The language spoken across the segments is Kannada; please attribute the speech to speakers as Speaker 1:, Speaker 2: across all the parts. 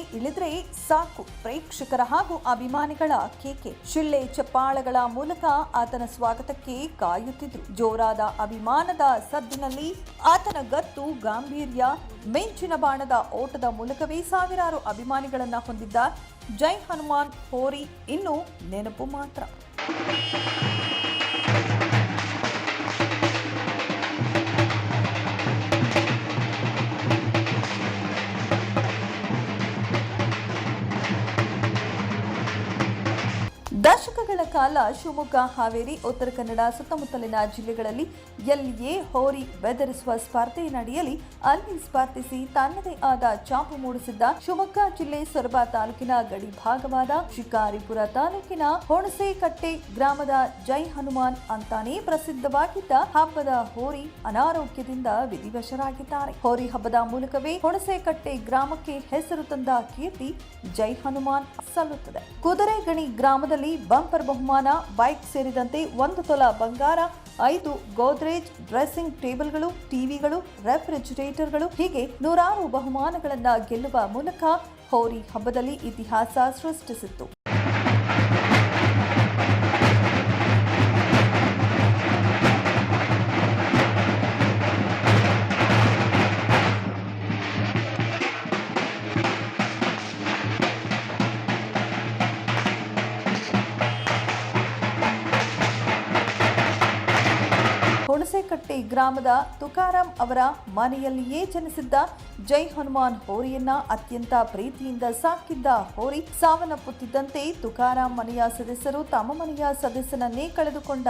Speaker 1: ಇಳಿದ್ರೆ ಸಾಕು. ಪ್ರೇಕ್ಷಕರ ಹಾಗೂ ಅಭಿಮಾನಿಗಳ ಕೇಕೆ. ಶಿಳ್ಳೆ ಚಪ್ಪಾಳಗಳ ಮೂಲಕ ಆತನ ಸ್ವಾಗತಕ್ಕೆ ಕಾಯುತ್ತಿದ್ರು. ಜೋರಾದ ಅಭಿಮಾನದ ಸದ್ದಿನಲ್ಲಿ ಆತನ ಗತ್ತು, ಗಾಂಭೀರ್ಯ, ಮೆಂಚಿನ ಬಾಣದ ಓಟದ ಮೂಲಕವೇ ಸಾವಿರಾರು ಅಭಿಮಾನಿಗಳನ್ನ ಹೊಂದಿದ್ದ ಜೈ ಹನುಮಾನ್ ಹೋರಿ ಇನ್ನು ನೆನಪು ಮಾತ್ರ. ದಶಕಗಳ ಕಾಲ ಶಿವಮೊಗ್ಗ, ಹಾವೇರಿ, ಉತ್ತರ ಕನ್ನಡ ಸುತ್ತಮುತ್ತಲಿನ ಜಿಲ್ಲೆಗಳಲ್ಲಿ ಎಲ್ಲಿಯೇ ಹೋರಿ ಬೆದರಿಸುವ ಸ್ಪರ್ಧೆ ನಡೆಯಲಿ, ಅಲ್ಲಿ ಸ್ಪರ್ಧಿಸಿ ತನ್ನದೇ ಆದ ಚಾಪು ಮೂಡಿಸಿದ್ದ ಶಿವಮೊಗ್ಗ ಜಿಲ್ಲೆ ಸೊರಬ ತಾಲೂಕಿನ ಗಡಿ ಭಾಗವಾದ ಶಿಕಾರಿಪುರ ತಾಲೂಕಿನ ಹೊಣಸೆಕಟ್ಟೆ ಗ್ರಾಮದ ಜೈ ಹನುಮಾನ್ ಅಂತಾನೇ ಪ್ರಸಿದ್ಧವಾಗಿದ್ದ ಹಬ್ಬದ ಹೋರಿ ಅನಾರೋಗ್ಯದಿಂದ ವಿಧಿವಶರಾಗಿದ್ದಾರೆ. ಹೋರಿ ಹಬ್ಬದ ಮೂಲಕವೇ ಹೊಣಸೆಕಟ್ಟೆ ಗ್ರಾಮಕ್ಕೆ ಹೆಸರು ತಂದ ಕೀರ್ತಿ ಜೈ ಹನುಮಾನ್ ಸಲ್ಲುತ್ತದೆ. ಕುದುರೆಗಣಿ ಗ್ರಾಮದಲ್ಲಿ ಬಂಪರ್ ಬಹುಮಾನ, ಬೈಕ್ ಸೇರಿದಂತೆ ಒಂದು ತೊಲ ಬಂಗಾರ, ಐದು ಗೋದ್ರೇಜ್, ಡ್ರೆಸ್ಸಿಂಗ್ ಟೇಬಲ್ಗಳು, ಟಿವಿಗಳು, ರೆಫ್ರಿಜರೇಟರ್ಗಳು, ಹೀಗೆ ನೂರಾರು ಬಹುಮಾನಗಳನ್ನು ಗೆಲ್ಲುವ ಮೂಲಕ ಹೋರಿ ಹಬ್ಬದಲ್ಲಿ ಇತಿಹಾಸ ಸೃಷ್ಟಿಸಿತ್ತು. ಹುಣಸೇಕಟ್ಟೆ ಗ್ರಾಮದ ತುಕಾರಾಂ ಅವರ ಮನೆಯಲ್ಲಿಯೇ ಜನಿಸಿದ್ದ ಜೈ ಹನುಮಾನ್ ಹೋರಿಯನ್ನ ಅತ್ಯಂತ ಪ್ರೀತಿಯಿಂದ ಸಾಕಿದ್ದ ಹೋರಿ. ಸಾವನ್ನಪ್ಪುತ್ತಿದ್ದಂತೆ ತುಕಾರಾಂ ಮನೆಯ ಸದಸ್ಯರು ತಮ್ಮ ಮನೆಯ ಸದಸ್ಯನನ್ನೇ ಕಳೆದುಕೊಂಡ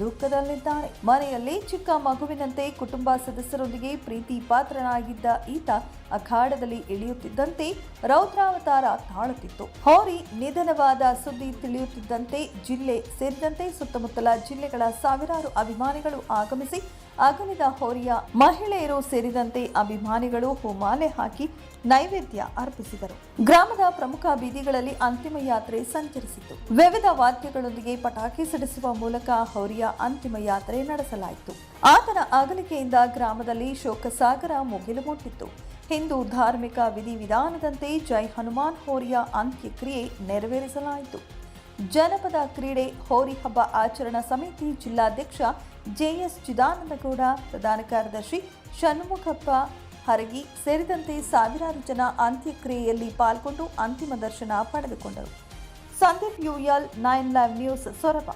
Speaker 1: ದುಃಖದಲ್ಲಿದ್ದಾರೆ ಮನೆಯಲ್ಲಿ ಚಿಕ್ಕ ಮಗುವಿನಂತೆ ಕುಟುಂಬ ಸದಸ್ಯರೊಂದಿಗೆ ಪ್ರೀತಿ ಪಾತ್ರನಾಗಿದ್ದ ಈತ ಅಖಾಡದಲ್ಲಿ ಇಳಿಯುತ್ತಿದ್ದಂತೆ ರೌದ್ರಾವತಾರ ತಾಳುತ್ತಿತ್ತು. ಹೋರಿ ನಿಧನವಾದ ಸುದ್ದಿ ತಿಳಿಯುತ್ತಿದ್ದಂತೆ ಜಿಲ್ಲೆ ಸೇರಿದಂತೆ ಸುತ್ತಮುತ್ತಲ ಜಿಲ್ಲೆಗಳ ಸಾವಿರಾರು ಅಭಿಮಾನಿಗಳು ಆಗಮಿಸಿ ಅಗಲಿದ ಹೋರಿಯ ಮಹಿಳೆಯರು ಸೇರಿದಂತೆ ಅಭಿಮಾನಿಗಳು ಹೂಮಾಲೆ ಹಾಕಿ ನೈವೇದ್ಯ ಅರ್ಪಿಸಿದರು. ಗ್ರಾಮದ ಪ್ರಮುಖ ಬೀದಿಗಳಲ್ಲಿ ಅಂತಿಮ ಯಾತ್ರೆ ಸಂಚರಿಸಿತು. ವಿವಿಧ ವಾದ್ಯಗಳೊಂದಿಗೆ ಪಟಾಕಿ ಸಿಡಿಸುವ ಮೂಲಕ ಹೌರಿಯ ಅಂತಿಮ ಯಾತ್ರೆ ನಡೆಸಲಾಯಿತು. ಆತನ ಅಗಲಿಕೆಯಿಂದ ಗ್ರಾಮದಲ್ಲಿ ಶೋಕಸಾಗರ ಮುಗಿಲು ಮುಟ್ಟಿತ್ತು. ಹಿಂದೂ ಧಾರ್ಮಿಕ ವಿಧಿವಿಧಾನದಂತೆ ಜೈ ಹನುಮಾನ್ ಹೋರಿಯ ಅಂತ್ಯಕ್ರಿಯೆ ನೆರವೇರಿಸಲಾಯಿತು. ಜನಪದ ಕ್ರೀಡೆ ಹೋರಿ ಹಬ್ಬ ಆಚರಣಾ ಸಮಿತಿ ಜಿಲ್ಲಾಧ್ಯಕ್ಷ ಜೆಎಸ್ ಚಿದಾನಂದಗೌಡ, ಪ್ರಧಾನ ಕಾರ್ಯದರ್ಶಿ ಷಣ್ಮುಖಪ್ಪ ಹರಗಿ ಸೇರಿದಂತೆ ಸಾವಿರಾರು ಜನ ಅಂತ್ಯಕ್ರಿಯೆಯಲ್ಲಿ ಪಾಲ್ಗೊಂಡು ಅಂತಿಮ ದರ್ಶನ ಪಡೆದುಕೊಂಡರು. Sandeep UL, nine live news Soraba.